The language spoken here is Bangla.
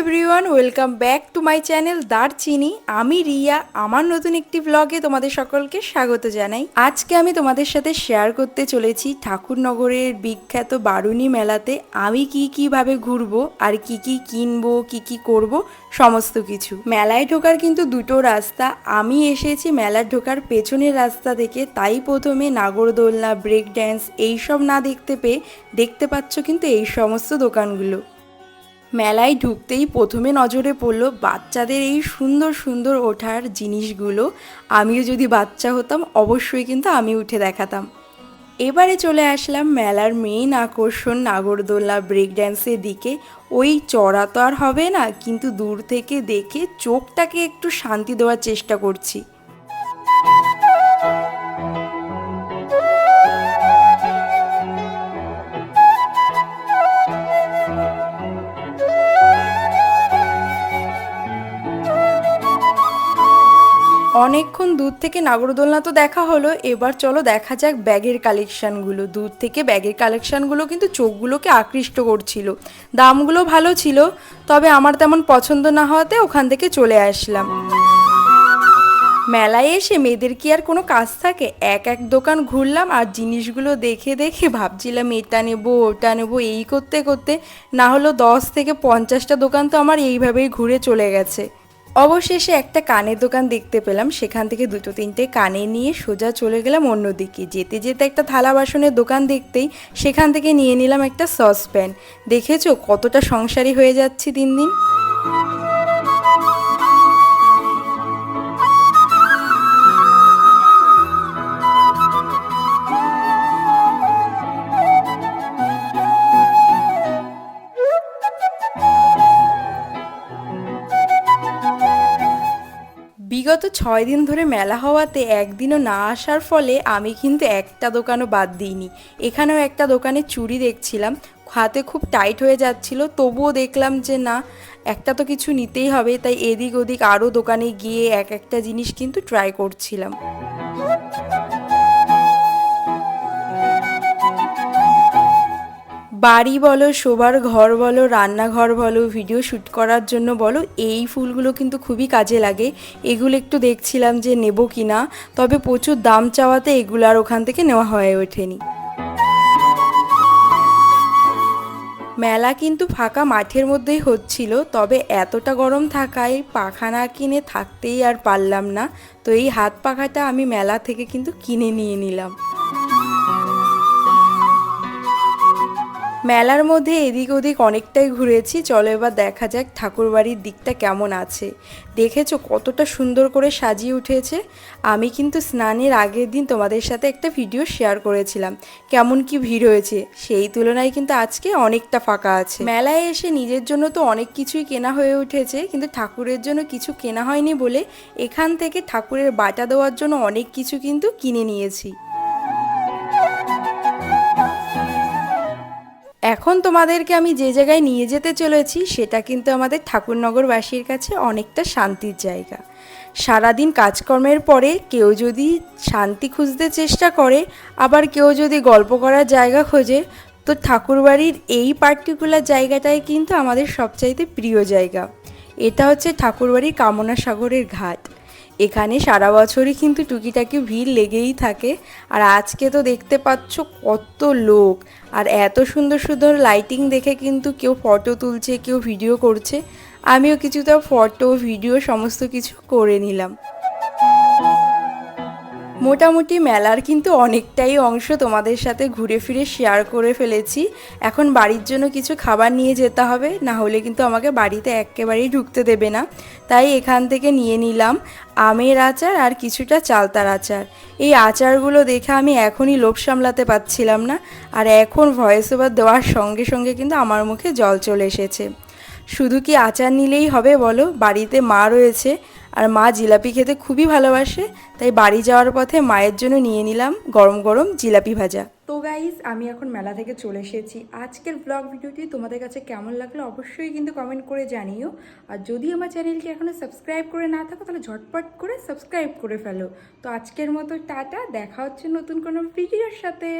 Everyone, welcome back to my channel Darchini আমি রিয়া, আমার নতুন একটি ব্লগে তোমাদের সকলকে স্বাগত জানাই। আজকে আমি তোমাদের সাথে শেয়ার করতে চলেছি ঠাকুরনগরের বিখ্যাত বারুণী মেলাতে আমি কি কীভাবে ঘুরবো, আর কি কি কিনবো, কি কি করব, সমস্ত কিছু। মেলায় ঢোকার কিন্তু দুটো রাস্তা। আমি এসেছি মেলার ঢোকার পেছনের রাস্তা থেকে তাই প্রথমে নাগরদোলনা ব্রেক ড্যান্স এইসব না দেখতে পেয়ে দেখতে পাচ্ছ কিন্তু এই সমস্ত দোকানগুলো। মেলায় ঢুকতেই প্রথমে নজরে পড়ল বাচ্চাদের এই সুন্দর সুন্দর ওঠার জিনিসগুলো। আমিও যদি বাচ্চা হতাম, অবশ্যই কিন্তু আমি উঠে দেখাতাম। এবারে চলে আসলাম মেলার মেইন আকর্ষণ নাগরদোল্লা ব্রেক ড্যান্সের দিকে। ওই চড়া তো আর হবে না, কিন্তু দূর থেকে দেখে চোখটাকে একটু শান্তি দেওয়ার চেষ্টা করছি। অনেকক্ষণ দূর থেকে নাগরদোলনা তো দেখা হলো, এবার চলো দেখা যাক ব্যাগের কালেকশানগুলো দূর থেকে ব্যাগের কালেকশানগুলো কিন্তু চোখগুলোকে আকৃষ্ট করছিল। দামগুলো ভালো ছিল, তবে আমার তেমন পছন্দ না হওয়াতে ওখান থেকে চলে আসলাম। মেলায় এসে মেয়েদের কি আর কোনো কাজ থাকে? এক এক দোকান ঘুরলাম আর জিনিসগুলো দেখে দেখে ভাবছিলাম, এটা নেব, ওটা নেব, এই করতে করতে না হলো দশ থেকে পঞ্চাশটা দোকান তো আমার এইভাবেই ঘুরে চলে গেছে। অবশেষে একটা কানের দোকান দেখতে পেলাম। সেখান থেকে দুটো তিনটে কানে নিয়ে সোজা চলে গেলাম অন্যদিকে। যেতে যেতে একটা থালা বাসনের দোকান দেখতেই সেখান থেকে নিয়ে নিলাম একটা সসপ্যান। দেখেছ কতটা সংসারী হয়ে যাচ্ছি দিন দিন? বিগত ছয় দিন ধরে মেলা হওয়াতে একদিনও না আসার ফলে আমি কিন্তু একটা দোকানও বাদ দিইনি। এখানেও একটা দোকানে চুড়ি দেখছিলাম, হাতে খুব টাইট হয়ে যাচ্ছিল, তবুও দেখলাম যে না, একটা তো কিছু নিতেই হবে, তাই এদিক ওদিক আরও দোকানে গিয়ে এক একটা জিনিস কিন্তু ট্রাই করছিলাম। বাড়ি বলো, শোবার ঘর বলো, রান্নাঘর বলো ভিডিও শ্যুট করার জন্য বলো, এই ফুলগুলো কিন্তু খুবই কাজে লাগে। এগুলো একটু দেখছিলাম যে নেব কি না তবে প্রচুর দাম চাওয়াতে এগুলো আর ওখান থেকে নেওয়া হয়ে ওঠেনি। মেলা কিন্তু ফাঁকা মাঠের মধ্যেই হচ্ছিল, তবে এতটা গরম থাকায় পাখা না কিনে থাকতেই আর পারলাম না। তো এই হাত পাখাটা আমি মেলা থেকে কিন্তু কিনে নিয়ে নিলাম। মেলার মধ্যে এদিক ওদিক অনেকটাই ঘুরেছি। চলো এবার দেখা যাক ঠাকুরবাড়ির দিকটা কেমন আছে। দেখেছ কতটা সুন্দর করে সাজিয়ে উঠেছে? আমি কিন্তু স্নানের আগের দিন তোমাদের সাথে একটা ভিডিও শেয়ার করেছিলাম। কেমন কি ভিড় হয়েছে, সেই তুলনায় কিন্তু আজকে অনেকটা ফাঁকা আছে। মেলায় এসে নিজের জন্য তো অনেক কিছুই কেনা হয়ে উঠেছে, কিন্তু ঠাকুরের জন্য কিছু কেনা হয়নি বলে এখান থেকে ঠাকুরের বাটা দেওয়ার জন্য অনেক কিছু কিন্তু কিনে নিয়েছি। এখন তোমাদেরকে আমি যে জায়গায় নিয়ে যেতে চলেছি, সেটা কিন্তু আমাদের ঠাকুরনগরবাসীর কাছে অনেকটা শান্তির জায়গা। সারাদিন কাজকর্মের পরে কেউ যদি শান্তি খুঁজতে চেষ্টা করে, আবার কেউ যদি গল্প করার জায়গা খোঁজে, তো ঠাকুরবাড়ির এই পার্টিকুলার জায়গাটাই কিন্তু আমাদের সবচাইতে প্রিয় জায়গা। এটা হচ্ছে ঠাকুরবাড়ির কামনা সাগরের ঘাট। এখানে সারা বছরই কিন্তু টুকিটাকি ভিড় লেগেই থাকে। আর আজকে তো দেখতে পাচ্ছ কত লোক। আর এত সুন্দর সুন্দর লাইটিং দেখে কিন্তু কেউ ফটো তুলছে, কেউ ভিডিও করছে। আমিও কিছুটা ফটো ভিডিও সমস্ত কিছু করে নিলাম। মোটামুটি মেলার কিন্তু অনেকটাই অংশ তোমাদের সাথে ঘুরে ফিরে শেয়ার করে ফেলেছি। এখন বাড়ির জন্য কিছু খাবার নিয়ে যেতে হবে, না হলে কিন্তু আমাকে বাড়িতে একেবারেই ঢুকতে দেবে না। তাই এখান থেকে নিয়ে নিলাম আমের আচার আর কিছুটা চালতার আচার। এই আচারগুলো দেখে আমি এখনই লোভ সামলাতে পারছিলাম না, আর এখন ভয়েস ওভার দেওয়ার সঙ্গে সঙ্গে কিন্তু আমার মুখে জল চলে এসেছে। শুধু কি আচার নিলেই হবে বলো? বাড়িতে মা রয়েছে আর মা জিলাপি খেতে খুবই ভালোবাসে, তাই বাড়ি যাওয়ার পথে মায়ের জন্য নিয়ে নিলাম গরম গরম জিলাপি ভাজা। তো গাইজ আমি এখন মেলা থেকে চলে এসেছি। আজকের ব্লগ ভিডিওটি তোমাদের কাছে কেমন লাগল অবশ্যই কিন্তু কমেন্ট করে জানিও। আর যদি আমার চ্যানেলটি এখনও সাবস্ক্রাইব করে না থাকো, তাহলে ঝটপট করে সাবস্ক্রাইব করে ফেলো। তো আজকের মতো টাটা, দেখা হচ্ছে নতুন কোনো ভিডিওর সাথে।